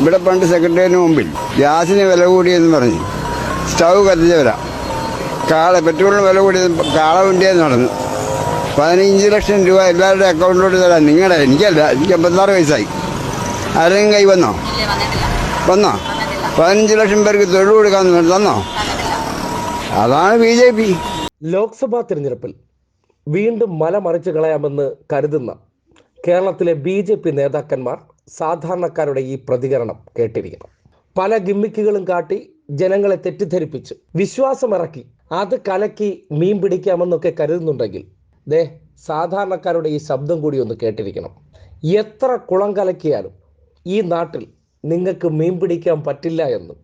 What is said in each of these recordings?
ഇവിടെ പണ്ട് സെക്രട്ടറിന് മുമ്പിൽ ഗ്യാസിന് വില കൂടിയെന്ന് പറഞ്ഞ് സ്റ്റൗ കത്തിച്ചവരാ. കാള പെട്രോളിന് വില കൂടിയത് കാള വണ്ടിയെന്ന് നടന്നു. പതിനഞ്ച് ലക്ഷം രൂപ എല്ലാവരുടെ അക്കൗണ്ടിലോട്ട് തരാം നിങ്ങളുടെ എനിക്കല്ല എനിക്ക് എൺപത്താറ് വയസ്സായി. ആരെങ്കിലും കൈ വന്നോ? വന്നോ? പതിനഞ്ച് ലക്ഷം പേർക്ക് തൊഴിൽ കൊടുക്കാൻ. തന്നോ അതാണ് ബി ജെ പി. ലോക്സഭാ തിരഞ്ഞെടുപ്പിൽ വീണ്ടും മല മറിച്ച് കളയാമെന്ന് കരുതുന്ന കേരളത്തിലെ ബി ജെ പി നേതാക്കന്മാർ സാധാരണക്കാരുടെ ഈ പ്രതികരണം കേട്ടിരിക്കണം. പല ഗിമ്മിക്കുകളും കാട്ടി ജനങ്ങളെ തെറ്റിദ്ധരിപ്പിച്ച് വിശ്വാസമിറക്കി അത് കലക്കി മീൻ പിടിക്കാമെന്നൊക്കെ കരുതുന്നുണ്ടെങ്കിൽ ദേ സാധാരണക്കാരുടെ ഈ ശബ്ദം കൂടി ഒന്ന് കേട്ടിരിക്കണം. എത്ര കുളം കലക്കിയാലും ഈ നാട്ടിൽ നിങ്ങൾക്ക് മീൻ പിടിക്കാൻ പറ്റില്ല എന്ന്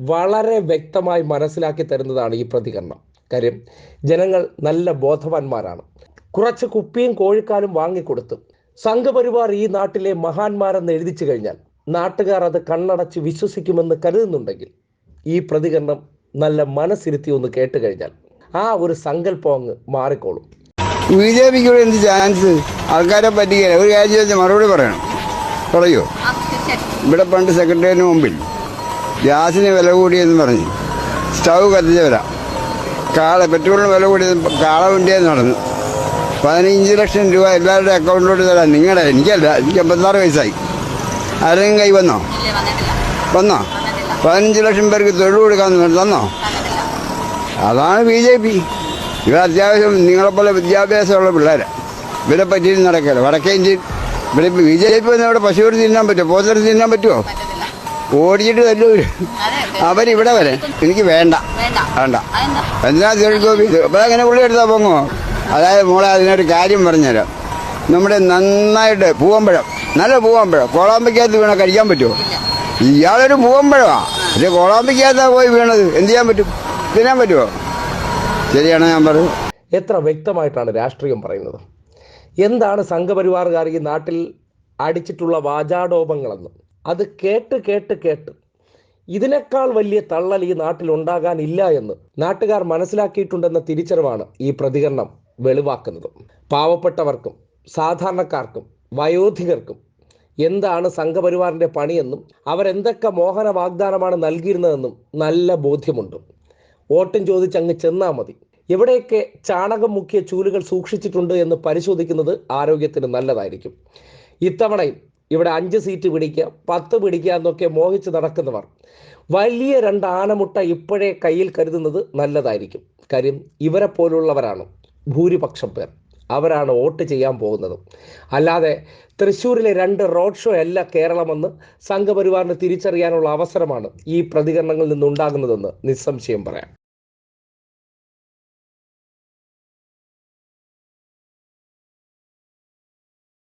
വളരെ വ്യക്തമായി മനസ്സിലാക്കി തരുന്നതാണ് ഈ പ്രതികരണം. കാര്യം ജനങ്ങൾ നല്ല ബോധവാന്മാരാണ്. കുറച്ച് കുപ്പിയും കോഴിക്കാലും വാങ്ങിക്കൊടുത്ത് സംഘപരിവാർ ഈ നാട്ടിലെ മഹാന്മാരെന്ന് എഴുതിച്ചു കഴിഞ്ഞാൽ നാട്ടുകാർ അത് കണ്ണടച്ച് വിശ്വസിക്കുമെന്ന് കരുതുന്നുണ്ടെങ്കിൽ ഈ പ്രതികരണം നല്ല മനസ്സിരുത്തി ഒന്ന് കേട്ട് കഴിഞ്ഞാൽ ആ ഒരു സങ്കല്പം അങ്ങ് മാറിക്കോളും. ബി ജെ പിക്ക് ഇവിടെ എന്ത് ചാൻസ് ആൾക്കാരെ പറ്റിക്കില്ല? ഒരു കാര്യം ചോദിച്ചാൽ മറുപടി പറയണം. പറയോ. ഇവിടെ പണ്ട് സെക്രട്ടറിന് മുമ്പിൽ ഗ്യാസിന് വില കൂടിയെന്ന് പറഞ്ഞ് സ്റ്റൗ കത്തിച്ചവരാ. കാള പെട്രോളിന് വില കൂടിയത് കാള വണ്ടിയെന്ന് നടന്നു പതിനഞ്ച് ലക്ഷം രൂപ എല്ലാവരുടെ അക്കൗണ്ടിലോട്ട് തരാം നിങ്ങളുടെ എനിക്കല്ല എനിക്ക് എൺപത്താറ് വയസ്സായി. ആരെങ്കിലും കൈ വന്നോ? വന്നോ? പതിനഞ്ച് ലക്ഷം പേർക്ക് തൊഴിൽ കൊടുക്കാൻ. തന്നോ? അതാണ് ബി ജെ പി. ഇവർ അത്യാവശ്യം നിങ്ങളെപ്പോലെ വിദ്യാഭ്യാസമുള്ള പിള്ളേരെ. ഇവരെ പറ്റിയിട്ട് നടക്കില്ല വടക്കേ ഇന്ത്യയിൽ ഇവിടെ ഇപ്പം ബി ജെ പി വന്ന് ഇവിടെ പശുവിന് തിന്നാൻ പറ്റുമോ? പോത്തിന് തിന്നാൻ പറ്റുമോ? ഓടിച്ചിട്ട് തല്ലൂ അവരിവിടെ വരെ. എനിക്ക് വേണ്ട. വേണ്ട. എന്താ തൊഴിൽ എന്തിനാ തിരക്കോപി അപ്പോൾ അങ്ങനെ പുള്ളി എടുത്താൽ പൊങ്ങോ? അതായത് മോളെ അതിനൊരു കാര്യം പറഞ്ഞുതരാം. നമ്മുടെ നന്നായിട്ട് പൂവമ്പഴം നല്ല പൂവമ്പഴം കോളാമ്പയ്ക്കകത്ത് വീണാൽ കഴിക്കാൻ പറ്റുമോ? ഇയാളൊരു പൂവമ്പഴമാണ് പക്ഷെ കോളാമ്പയ്ക്കകത്താണ് പോയി വീണത്. എന്ത് ചെയ്യാൻ പറ്റും? തിന്നാൻ പറ്റുമോ? ശരിയാണ് ഞാൻ പറഞ്ഞത്. എത്ര വ്യക്തമായിട്ടാണ് രാഷ്ട്രീയം പറയുന്നത്? എന്താണ് സംഘപരിവാറുകാർ ഈ നാട്ടിൽ അടിച്ചിട്ടുള്ള വാചാടോപങ്ങളെന്ന്? അത് കേട്ട് കേട്ട് കേട്ട്. ഇതിനേക്കാൾ വലിയ തള്ളൽ ഈ നാട്ടിൽ ഉണ്ടാകാനില്ല എന്ന് നാട്ടുകാർ മനസ്സിലാക്കിയിട്ടുണ്ടെന്ന തിരിച്ചറിവാണ് ഈ പ്രതികരണം. വെളിവാക്കുന്നത്. പാവപ്പെട്ടവർക്കും സാധാരണക്കാർക്കും വയോധികർക്കും എന്താണ് സംഘപരിവാറിന്റെ പണിയെന്നും അവരെന്തൊക്കെ മോഹന വാഗ്ദാനമാണ് നൽകിയിരുന്നതെന്നും നല്ല ബോധ്യമുണ്ട്. വോട്ടും ചോദിച്ച് അങ്ങ് ചെന്നാൽ മതി. എവിടെയൊക്കെ ചാണകം മുക്കിയ ചൂലുകൾ സൂക്ഷിച്ചിട്ടുണ്ട് എന്ന് പരിശോധിക്കുന്നത് ആരോഗ്യത്തിന് നല്ലതായിരിക്കും. ഇത്തവണയും ഇവിടെ അഞ്ച് സീറ്റ് പിടിക്കുക പത്ത് പിടിക്കുക എന്നൊക്കെ മോഹിച്ച് നടക്കുന്നവർ വലിയ രണ്ട് ആനമുട്ട ഇപ്പോഴേ കയ്യിൽ കരുതുന്നത് നല്ലതായിരിക്കും. കാര്യം ഇവരെ പോലുള്ളവരാണ്. ഭൂരിപക്ഷം പേർ അവരാണ് വോട്ട് ചെയ്യാൻ പോകുന്നത്. അല്ലാതെ തൃശ്ശൂരിലെ രണ്ട് റോഡ് ഷോ അല്ല കേരളമെന്ന് സംഘപരിവാറിന് തിരിച്ചറിയാനുള്ള അവസരമാണ് ഈ പ്രതികരണങ്ങളിൽ നിന്നുണ്ടാകുന്നതെന്ന് നിസ്സംശയം പറയാം.